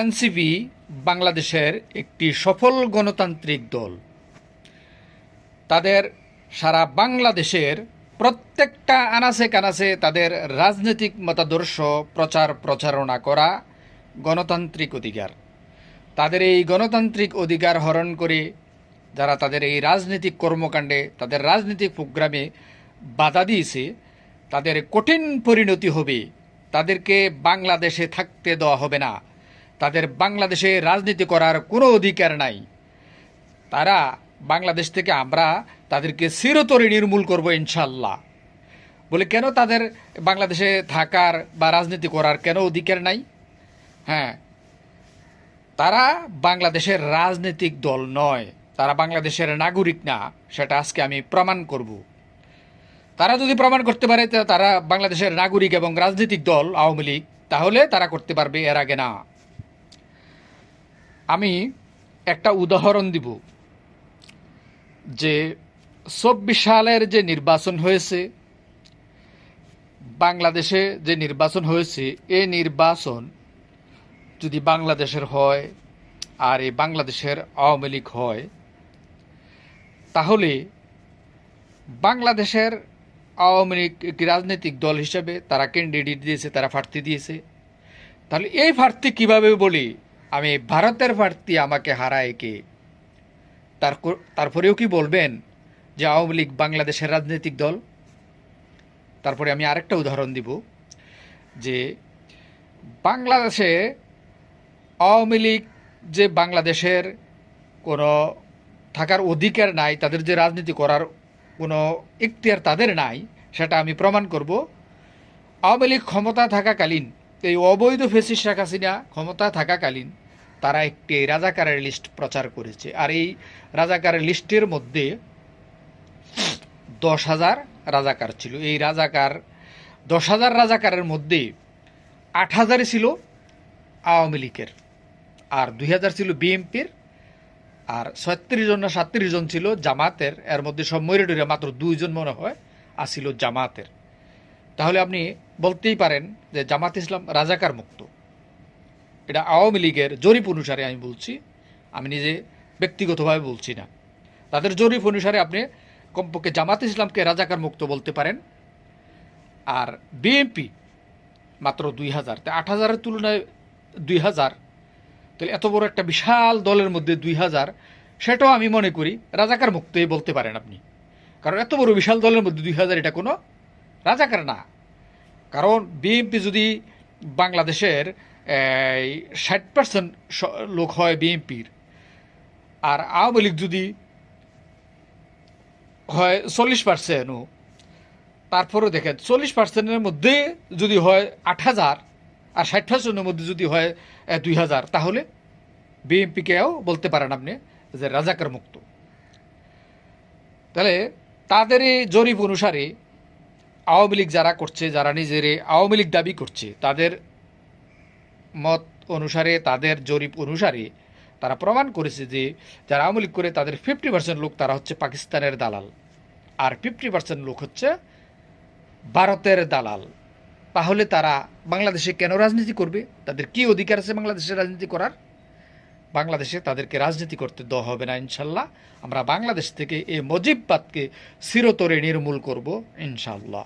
NCP বাংলাদেশের একটি সফল গণতান্ত্রিক দল। তাদের সারা বাংলাদেশের প্রত্যেকটা আনাচে কানাচে তাদের রাজনৈতিক মতাদর্শ প্রচার প্রচারণা করা গণতান্ত্রিক অধিকার। তাদের এই গণতান্ত্রিক অধিকার হরণ করে যারা তাদের এই রাজনৈতিক কর্মকাণ্ডে, তাদের রাজনৈতিক প্রোগ্রামে বাধা দিয়েছে, তাদের কঠিন পরিণতি হবে। তাদেরকে বাংলাদেশে থাকতে দেওয়া হবে না। তাদের বাংলাদেশে রাজনীতি করার কোনো অধিকার নাই। তারা বাংলাদেশ থেকে আমরা তাদেরকে চিরতরে নির্মূল করব ইনশাল্লাহ বলে কেন তাদের বাংলাদেশে থাকার বা রাজনীতি করার কেন অধিকার নাই? হ্যাঁ তারা বাংলাদেশের রাজনৈতিক দল নয়, তারা বাংলাদেশের নাগরিক না, সেটা আজকে আমি প্রমাণ করব। তারা যদি প্রমাণ করতে পারে তারা বাংলাদেশের নাগরিক এবং রাজনৈতিক দল, আওয়ামী লীগ, তাহলে তারা করতে পারবে এর আগে না। আমি একটা উদাহরণ দিব যে চব্বিশ সালের যে নির্বাচন হয়েছে, বাংলাদেশে যে নির্বাচন হয়েছে, এ নির্বাচন যদি বাংলাদেশের হয় আর এই বাংলাদেশের আওয়ামী লীগ হয়, তাহলে বাংলাদেশের আওয়ামী লীগ একটি রাজনৈতিক দল হিসাবে তারা ক্যান্ডিডেট দিয়েছে, তারা প্রার্থী দিয়েছে। তাহলে এই প্রার্থী কীভাবে বলি? আমি ভারতের প্রার্থী আমাকে হারায় কে? তার তারপরেও কি বলবেন যে আওয়ামী লীগ বাংলাদেশের রাজনৈতিক দল? তারপরে আমি আরেকটা উদাহরণ দিব যে বাংলাদেশে আওয়ামী লীগ যে বাংলাদেশের কোনো থাকার অধিকার নাই, তাদের যে রাজনীতি করার কোনো ইখতিয়ার তাদের নাই, সেটা আমি প্রমাণ করব। আওয়ামী লীগ ক্ষমতা থাকাকালীন এই অবৈধ ফেসিস শেখ হাসিনা ক্ষমতা থাকাকালীন তারা একটি রাজাকারের লিস্ট প্রচার করেছে। আর এই রাজাকারের লিস্টের মধ্যে দশ হাজার রাজাকার ছিল। এই রাজাকার, দশ হাজার রাজাকারের মধ্যে আট হাজারই ছিল আওয়ামী লীগের আর দুই হাজার ছিল বিএনপির আর ছত্রিশ জন না সাতত্রিশ জন ছিল জামাতের। এর মধ্যে সব মরে মাত্র দুইজন মনে হয় আসিল জামাতের। তাহলে আপনি বলতেই পারেন যে জামাত ইসলাম রাজাকার মুক্ত। এটা আওয়ামী লীগের জরিপ অনুসারে আমি বলছি, আমি নিজে ব্যক্তিগতভাবে বলছি না। তাদের জরিপ অনুসারে আপনি কমপক্ষে জামাত ইসলামকে রাজাকার মুক্ত বলতে পারেন। আর বিএনপি মাত্র দুই হাজার, তা আট হাজারের তুলনায় দুই হাজার, তাহলে এত বড় একটা বিশাল দলের মধ্যে দুই হাজার, সেটাও আমি মনে করি রাজাকার মুক্তই বলতে পারেন আপনি। কারণ এত বড় বিশাল দলের মধ্যে দুই হাজার এটা কোনো রাজাকার না। কারণ বিএনপি যদি বাংলাদেশের ষাট পার্সেন্ট লোক হয় বিএনপির, আর আওয়ামী লীগ যদি হয় চল্লিশ পার্সেন্টও তারপরেও দেখেন চল্লিশ পার্সেন্টের মধ্যে যদি হয় আট হাজার, আর ষাট পার্সেন্টের মধ্যে যদি হয় দুই হাজার, তাহলে বিএনপিকেও বলতে পারেন আপনি যে রাজাকার মুক্ত। তাহলে তাদের এই জরিপ অনুসারে আওয়ামী লীগ যারা করছে, যারা নিজের আওয়ামী লীগ দাবি করছে, তাদের মত অনুসারে, তাদের জরিপ অনুসারে তারা প্রমাণ করেছে যে, যারা আওয়ামী লীগ করে, তাদের ফিফটি পার্সেন্ট লোক তারা হচ্ছে পাকিস্তানের দালাল। আর ফিফটি পার্সেন্ট লোক হচ্ছে ভারতের দালাল। তাহলে তারা বাংলাদেশে কেন রাজনীতি করবে? তাদের কি অধিকার আছে বাংলাদেশে রাজনীতি করার? বাংলাদেশে তাদেরকে রাজনীতি করতে দেওয়া হবে না, ইনশাল্লাহ। আমরা বাংলাদেশ থেকে এই মজিববাদকে চিরতরে নির্মূল করব, ইনশাল্লাহ।